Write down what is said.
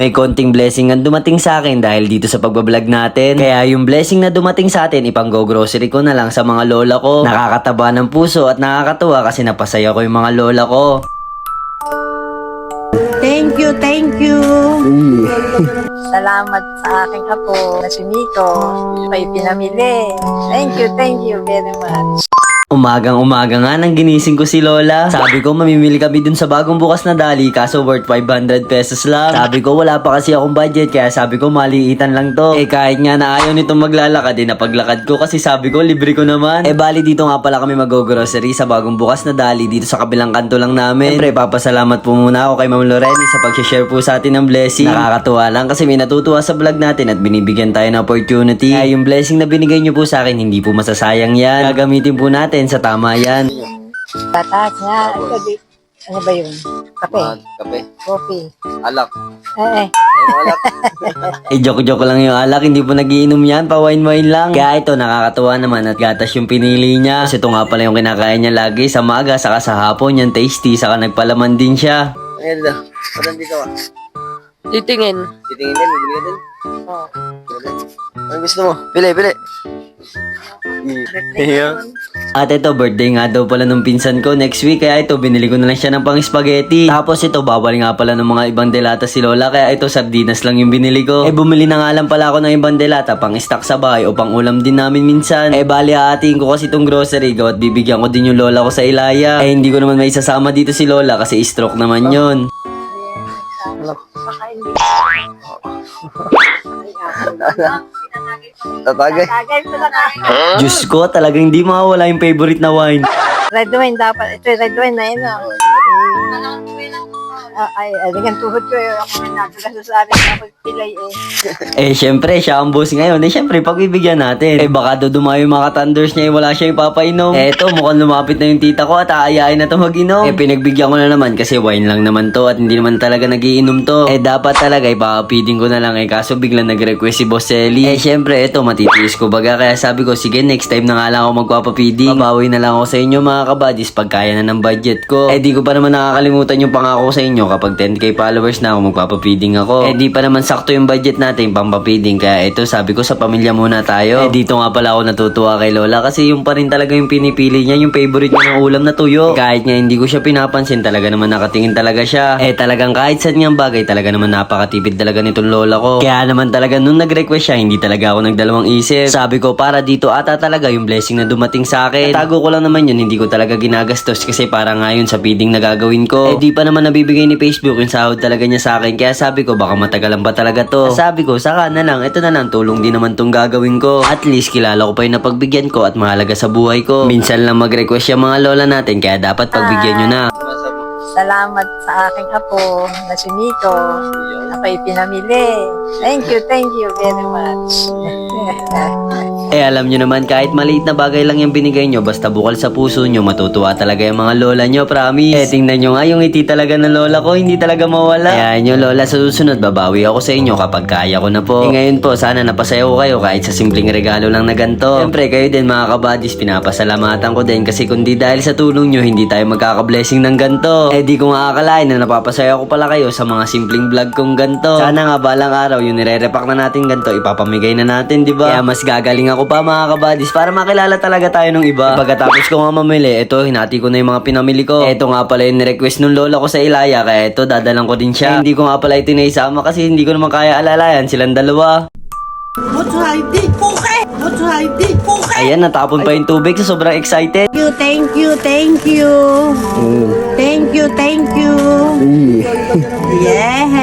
May konting blessing ang dumating sa akin dahil dito sa pagbablog natin. Kaya yung blessing na dumating sa atin, ipang-go grocery ko na lang sa mga lola ko. Nakakataba ng puso at nakakatuwa kasi napasaya ko yung mga lola ko. Thank you, thank you. Salamat sa aking apo na si Miko. May pinamili. Thank you, thank you very much. Umagang umaga nga nang ginising ko si Lola. Sabi ko mamimili kami dun sa bagong bukas na dali kaso worth 500 pesos lang. Sabi ko wala pa kasi akong budget kaya sabi ko maliitan lang to. Eh kahit nga na ayaw nitong maglalakad eh napaglakad ko kasi sabi ko libre ko naman. Eh bali dito nga pala kami mag-grocery sa bagong bukas na dali dito sa kabilang kanto lang namin. Siyempre papasalamat po muna ako kay Ma'am Loreni sa pag-share po sa atin ng blessing. Nakakatuwa lang kasi may natutuwa sa vlog natin at binibigyan tayo ng opportunity. Kaya yung blessing na binigay niyo po sa akin hindi po masasayang yan. Gagamitin po natin sa tama yan. Tatas nga. Ito, di, ano ba yun? Kape? kape, Coffee? alak. Eh, eh. Ay, alak. Eh, joke-joke lang yung alak, hindi po nagiinom yan, pa wine-wine lang. Kaya ito, nakakatuwa naman at gatas yung pinili niya. Kasi ito nga pala yung kinakain niya lagi sa maga, saka sa hapon, yan tasty, saka nagpalaman din siya. Ano dito? Parang dito ka. Titingin. Titingin din, bibili ka din. Oh. Ano gusto mo? Pili, pili. Yeah. At ito, birthday nga daw pala nung pinsan ko next week, kaya ito, binili ko na lang siya ng pang spaghetti. Tapos ito, bawal nga pala ng mga ibang delata si Lola, kaya ito, sardinas lang yung binili ko. Eh, bumili na nga lang pala ako ng ibang delata, pang stock sa bahay o pang ulam din namin minsan. Eh, bali aatiin ko kasi itong grocery ko at bibigyan ko din yung Lola ko sa Ilaya. Eh, hindi ko naman may sasama dito si Lola kasi stroke naman yon. Baka hindi. Tatagay. Tagay mo lang. Diyos ko, talagang hindi mawawala yung favorite na wine. Red wine dapat. Ito yung red wine na yun. ah. Ay, ay, ay, tuhod ko yun. Ako may nagkasa sa akin. Ako pilay eh. Eh, syempre, siya ang boss ngayon. Eh, syempre, pagbibigyan natin. Eh, baka do dumayo yung mga thunders niya, eh, wala siya yung papainom. Eh, eto, mukhang lumapit na yung tita ko at aayain na to mag-inom. Eh, pinagbigyan ko na naman kasi wine lang naman to at hindi naman talaga nagiinom to. Eh, dapat talaga, ipapapiding ko na lang eh. Kaso biglang nag-request si Boss Selly. Eh, syempre, eto, matitiis ko baga. Kaya sabi ko, sige, next time na nga lang ako magpapapiding. Babawi na lang ako sa inyo, mga kabadis, pag kaya na ng budget ko. Eh, di ko pa naman nakakalimutan yung pangako ko sa inyo kapag 10k followers na ako magpapapiding ako. Eh, di pa naman sakto yung budget natin pampapiding. Kaya ito, sabi ko sa pamilya muna tayo. Eh, dito nga pala ako natutuwa kay Lola kasi yung pa rin talaga yung pinipili niya, yung favorite niya ng ulam na tuyo. Kahit nga hindi ko siya pinapansin, talaga naman nakatingin talaga siya. Eh, talagang kahit saan niyang bagay, talaga naman napakatipid talaga nitong Lola ko. Kaya naman talaga nung nag-request siya, hindi talaga ako nagdalawang isip. Sabi ko, para dito ata talaga yung blessing na dumating sa akin. Eh, tago ko lang naman yun, hindi ko talaga ginagastos kasi para nga yun sa feeding na gagawin ko. Eh, di pa naman nabibigay ni Facebook yung sahod talaga niya sa akin. Kaya sabi ko, baka matagalan pa talaga to. Sabi ko, saka na lang, ito na lang, tulong din naman tong gagawin ko. At least, kilala ko pa yung napagbigyan ko at mahalaga sa buhay ko. Minsan lang mag-request yung mga lola natin, kaya dapat pagbigyan nyo na. Salamat sa aking apo na si Miko. Ako'y pinamili. Thank you, thank you very much. Eh alam nyo naman kahit maliit na bagay lang yung binigay nyo basta bukal sa puso nyo matutuwa talaga yung mga lola nyo promise. Eh tingnan nyo nga yung ngiti talaga ng lola ko hindi talaga mawala. Kaya nyo lola sa susunod babawi ako sa inyo kapag kaya ko na po. Eh ngayon po sana napasaya ko kayo kahit sa simpleng regalo lang na ganito. Siyempre kayo din mga kabadis pinapasalamatan ko din kasi kundi dahil sa tulong nyo hindi tayo magkaka-blessing ng ganito. Eh di ko nga akalain na napapasaya ko pala kayo sa mga simpleng vlog kong ganito. Sana nga balang araw yung nire-repack na natin ganito ipapamigay na natin di ba? Kaya mas gagaling ako pa mga kabadis para makilala talaga tayo ng iba. Eh, pagkatapos ko nga mamili, ito hinati ko na yung mga pinamili ko. Ito nga pala yung request ng lola ko sa Ilaya kaya ito dadalang ko din siya. Eh, hindi ko nga pala ito naisama kasi hindi ko naman kaya alalayan silang dalawa. What's ID? Puke! What's ID? Puke! Ayan, natapon pa yung tubig. So, sobrang excited. Thank you, thank you, thank you. Mm. Thank you, thank you. Yeah.